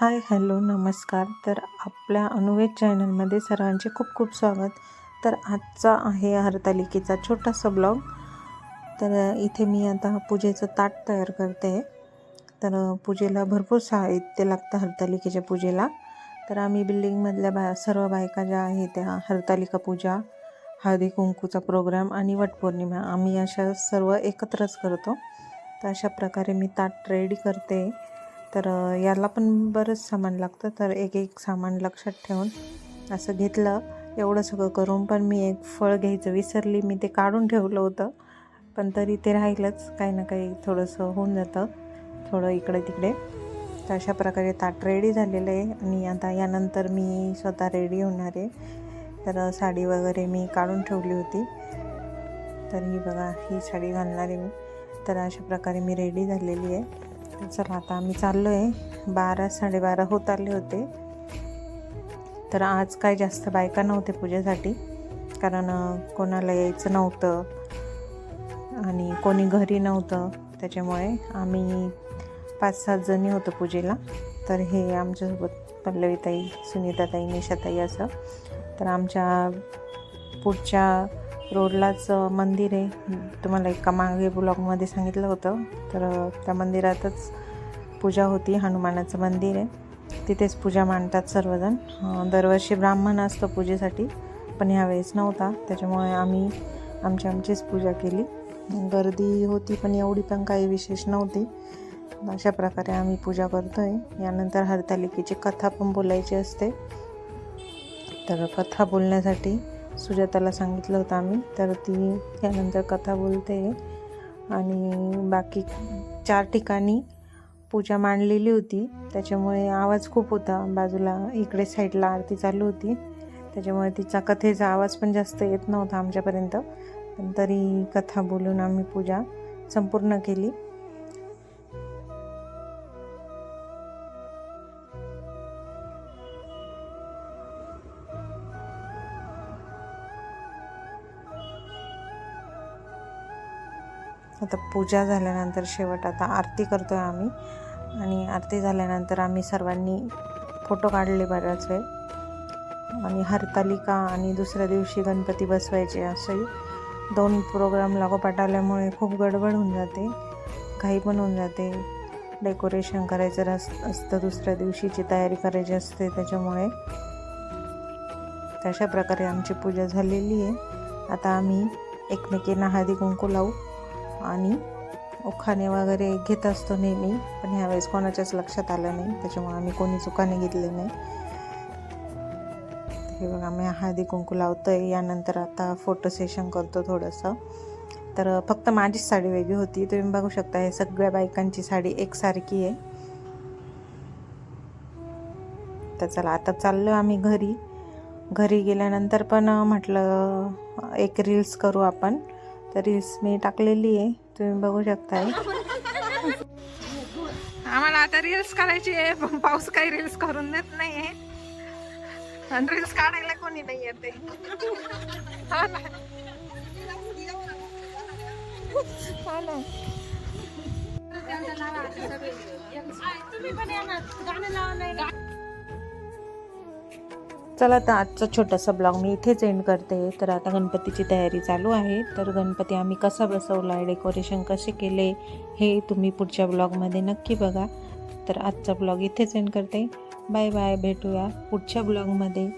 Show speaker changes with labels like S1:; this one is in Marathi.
S1: हाय हॅलो नमस्कार. तर आपल्या अनुवेद चॅनलमध्ये सर्वांचे खूप खूप स्वागत. तर आजचा आहे हरतालिकेचा छोटासा ब्लॉग. तर इथे मी आता पूजेचं ताट तयार करते. तर पूजेला भरपूर साहित्य लागतं हरतालिकेच्या पूजेला. तर आम्ही बिल्डिंगमधल्या बा सर्व बायका ज्या आहेत त्या हरतालिका पूजा हळदी कुंकूचा प्रोग्राम आणि वटपौर्णिमा आम्ही अशा सर्व एकत्रच करतो. तर अशा प्रकारे मी ताट रेडी करते. तर याला पण बरंच सामान लागतं. तर एक एक सामान लक्षात ठेवून असं घेतलं. एवढं सगळं करून पण मी एक फळ घ्यायचं विसरली. मी ते काढून ठेवलं होतं. पण तरी ते राहिलंच. काही ना काही थोडंसं होऊन जातं. थोडं इकडे तिकडे तर अशा प्रकारे ताट रेडी झालेलं आहे. आणि आता यानंतर मी स्वतः रेडी होणार आहे. तर साडी वगैरे मी काढून ठेवली होती. तर ही बघा ही साडी घालणार आहे मी. तर अशा प्रकारे मी रेडी झालेली आहे. तर चला आता आम्ही चाललो आहे बारा साडेबारा होत आले होते. तर आज काय जास्त बायका नव्हते पूजेसाठी कारण कोणाला यायचं नव्हतं आणि कोणी घरी नव्हतं. त्याच्यामुळे आम्ही पाच सात जणी होतो पूजेला. तर हे आमच्यासोबत पल्लवीताई सुनीताताई निशाताई असं. तर आमच्या पुढच्या रोडलाच मंदिर आहे. तुम्हाला एका मागे ब्लॉगमध्ये सांगितलं होतं. तर त्या मंदिरातच पूजा होती हनुमानाचं मंदिर आहे. तिथेच पूजा मांडतात सर्वजण. दरवर्षी ब्राह्मण असतो पूजेसाठी पण ह्यावेळेस नव्हता. त्याच्यामुळे आम्ही आमची आमचीच पूजा केली. गर्दी होती पण एवढी पण काही विशेष नव्हती. अशा प्रकारे आम्ही पूजा करतो आहे यानंतर हरतालिकेची कथा पण बोलायची असते. तर कथा बोलण्यासाठी सुजाताला सांगितलं होतं आम्ही. तर ती त्यानंतर कथा बोलते आणि बाकी चार ठिकाणी पूजा मांडलेली होती. त्याच्यामुळे आवाज खूप होता. बाजूला इकडे साईडला आरती चालू होती. त्याच्यामुळे तिचा कथेचा आवाज पण जास्त येत नव्हता आमच्यापर्यंत. पण तरी कथा बोलून आम्ही पूजा संपूर्ण केली. आता पूजा झाल्यानंतर शेवट आता आरती करतो आहे आम्ही. आणि आरती झाल्यानंतर आम्ही सर्वांनी फोटो काढले बऱ्याच वेळ. आणि हरतालिका आणि दुसऱ्या दिवशी गणपती बसवायचे असंही. दोन प्रोग्राम लागोपाठ आल्यामुळे खूप गडबड होऊन जाते. घाई पण होऊन जाते. डेकोरेशन करायचं रस असतं दुसऱ्या दिवशीची तयारी करायची असते त्याच्यामुळे. तशा प्रकारे आमची पूजा झालेली आहे. आता आम्ही एकमेकींना हळदी कुंकू लावू. आणि उखाणे वगैरे घेत असतो नेहमी पण ह्यावेळेस कोणाच्याच लक्षात आलं नाही त्याच्यामुळे आम्ही कोणी चुकाने घेतले नाही. हे बघा आम्ही हळदी कुंकू आहे यानंतर आता फोटो सेशन करतो थोडंसं. तर फक्त माझीच साडी वेगळी होती. तुम्ही बघू शकता हे सगळ्या बायकांची साडी एकसारखी आहे. तर चला आता चाललो आम्ही घरी. घरी गेल्यानंतर पण म्हटलं एक रील्स करू आपण. तर रील्स मी टाकलेली आहे. तुम्ही बघू शकताय.
S2: आम्हाला आता रील्स करायची आहे पण पाऊस काही रील्स करून देत नाहीये. आणि रील्स काढायला कोणी नाही येते हो ना. हो ना.
S1: चला तर आजचा छोटासा ब्लॉग मी इथेच एंड करते. तर आता गणपतीची तयारी चालू आहे. तर गणपती आम्ही कसा बसवला आहे डेकोरेशन कसे केले हे तुम्ही पुढच्या ब्लॉगमध्ये नक्की बघा. तर आजचा ब्लॉग इथेच एंड करते. बाय बाय भेटूया पुढच्या ब्लॉगमध्ये